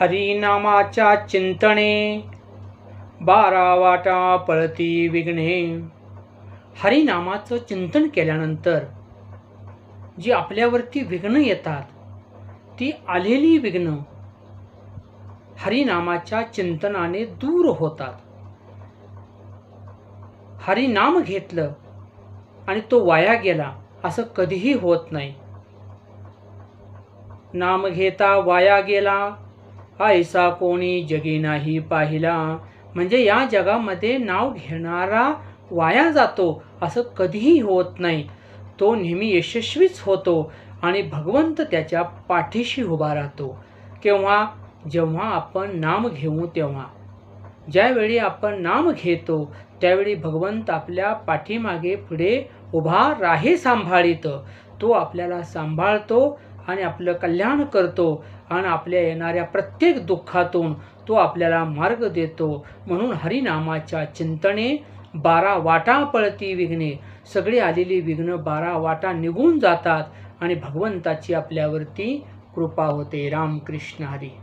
हरिनामाच्या चिंतने. बारा वाटा पळती विघ्ने. हरिनामाचं चिंतन केल्यानंतर जी आपल्यावरती विघ्न येतात ती आलेली विघ्न हरिनामाच्या चिंतनाने दूर होतात. हरिनाम घेतलं आणि तो वाया गेला असं कधीही होत नाही. नाम घेता वाया गेला ऐसा कोणी जगी नाही पाहिला. म्हणजे या जगामध्ये नाव घेणारा वाया जातो असं कधीही होत नाही. तो नेहमी यशस्वीच होतो आणि भगवंत त्याच्या पाठीशी उभा राहतो. केव्हा? जेव्हा आपण नाम घेऊ तेव्हा. ज्यावेळी आपण नाम घेतो त्यावेळी भगवंत आपल्या पाठीमागे पुढे उभा राही सांभाळीत. तो आपल्याला सांभाळतो आणि आपलं कल्याण करतो आणि आपल्या येणाऱ्या प्रत्येक दुःखातून तो आपल्याला मार्ग देतो. म्हणून हरिनामाच्या चिंतने बारा वाटा पळती विघ्ने. सगळी आलेली विघ्न बारा वाटा निघून जातात आणि भगवंताची आपल्यावरती कृपा होते. रामकृष्ण हरी.